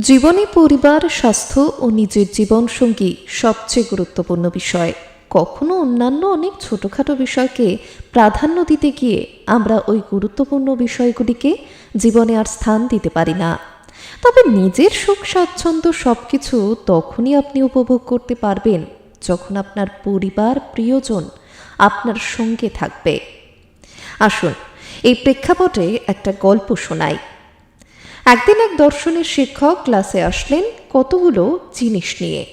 জীবনে পরিবার, স্বাস্থ্য ও নিজের জীবনসঙ্গী সবচেয়ে গুরুত্বপূর্ণ বিষয়। কখনো অন্যান্য অনেক ছোটোখাটো বিষয়কে প্রাধান্য দিতে গিয়ে আমরা ওই গুরুত্বপূর্ণ বিষয়গুলিকে জীবনে আর স্থান দিতে পারি না। তবে নিজের সুখ, স্বাচ্ছন্দ্য সব কিছু তখনই আপনি উপভোগ করতে পারবেন যখন আপনার পরিবার, প্রিয়জন আপনার সঙ্গে থাকবে। আসুন, এই প্রেক্ষাপটে একটা গল্প শোনাই। একদিন এক দর্শনের শিক্ষক ক্লাসে আসলেন কতগুলো জিনিস নিয়ে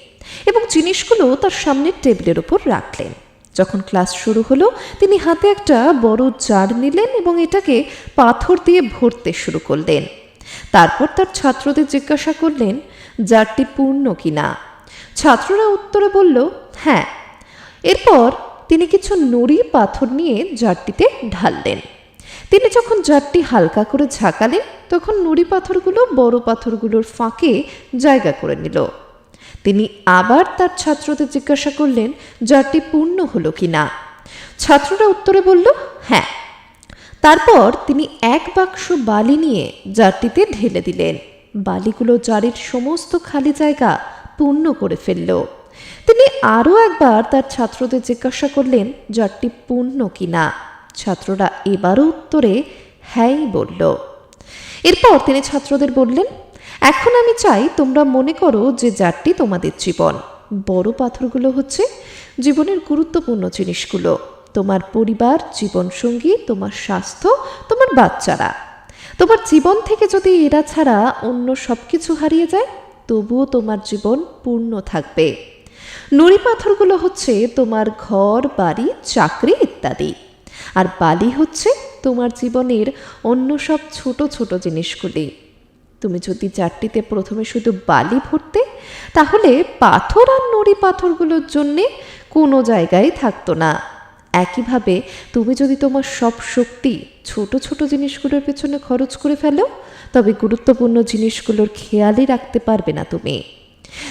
এবং জিনিসগুলো তার সামনের টেবিলের উপর রাখলেন। যখন ক্লাস শুরু হলো, তিনি হাতে একটা বড় জার নিলেন এবং এটাকে পাথর দিয়ে ভরতে শুরু করলেন। তারপর তার ছাত্রদের জিজ্ঞাসা করলেন, জারটি পূর্ণ কিনা? ছাত্ররা উত্তরে বলল হ্যাঁ। এরপর তিনি কিছু নুড়ি পাথর নিয়ে জারটিতে ঢাললেন। তিনি যখন জারটি হালকা করে ঝাঁকালেন, তখন নুড়ি পাথরগুলো বড় পাথরগুলোর ফাঁকে জায়গা করে নিল। তিনি আবার তার ছাত্রদের জিজ্ঞাসা করলেন জারটি পূর্ণ হলো কি না ছাত্ররা উত্তরে বলল হ্যাঁ। তারপর তিনি এক বাক্স বালি নিয়ে জারটিতে ঢেলে দিলেন। বালিগুলো জারির সমস্ত খালি জায়গা পূর্ণ করে ফেলল। তিনি আরও একবার তার ছাত্রদের জিজ্ঞাসা করলেন জারটি পূর্ণ কিনা? ছাত্ররা এবারও উত্তরে হ্যাঁই বলল। এরপর তিনি ছাত্রদের বললেন, এখন আমি চাই তোমরা মনে করো যে যারটি তোমাদের জীবন। বড় পাথরগুলো হচ্ছে জীবনের গুরুত্বপূর্ণ জিনিসগুলো। তোমার পরিবার, জীবনসঙ্গী, তোমার স্বাস্থ্য, তোমার বাচ্চারা। তোমার জীবন থেকে যদি এরা ছাড়া অন্য সব কিছু হারিয়ে যায়, তবুও তোমার জীবন পূর্ণ থাকবে। নুড়ি পাথরগুলো হচ্ছে তোমার ঘর, বাড়ি, চাকরি ইত্যাদি। আর বালি হচ্ছে তোমার জীবনের অন্য সব ছোট ছোট জিনিসগুলি। তুমি যদি চারটিতে প্রথমে শুধু বালি ভরতে, তাহলে পাথর আর নুড়ি পাথরগুলোর জন্যে কোনো জায়গায় থাকতো না। একইভাবে তুমি যদি তোমার সব শক্তি ছোট ছোট জিনিসগুলোর পেছনে খরচ করে ফেলো, তবে গুরুত্বপূর্ণ জিনিসগুলোর খেয়ালই রাখতে পারবে না তুমি।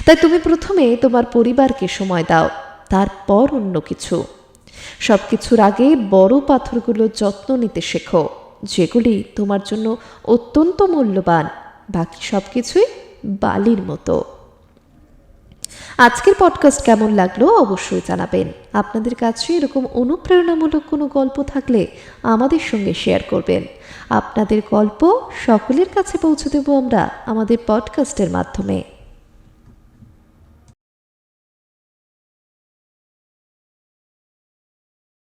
তাই তুমি প্রথমে তোমার পরিবারকে সময় দাও, তারপর অন্য কিছু। সব কিছুর আগে বড় পাথরগুলোর যত্ন নিতে শেখো, যেগুলি তোমার জন্য অত্যন্ত মূল্যবান, বাকি সব কিছুই বালির মতো। আজকের পডকাস্ট কেমন লাগল অবশ্যই জানাবেন। আপনাদের কাছে এরকম অনুপ্রেরণামূলক কোনো গল্প থাকলে আমাদের সঙ্গে শেয়ার করবেন। আপনাদের গল্প সকলের কাছে পৌঁছে দেব আমরা আমাদের পডকাস্টের মাধ্যমে।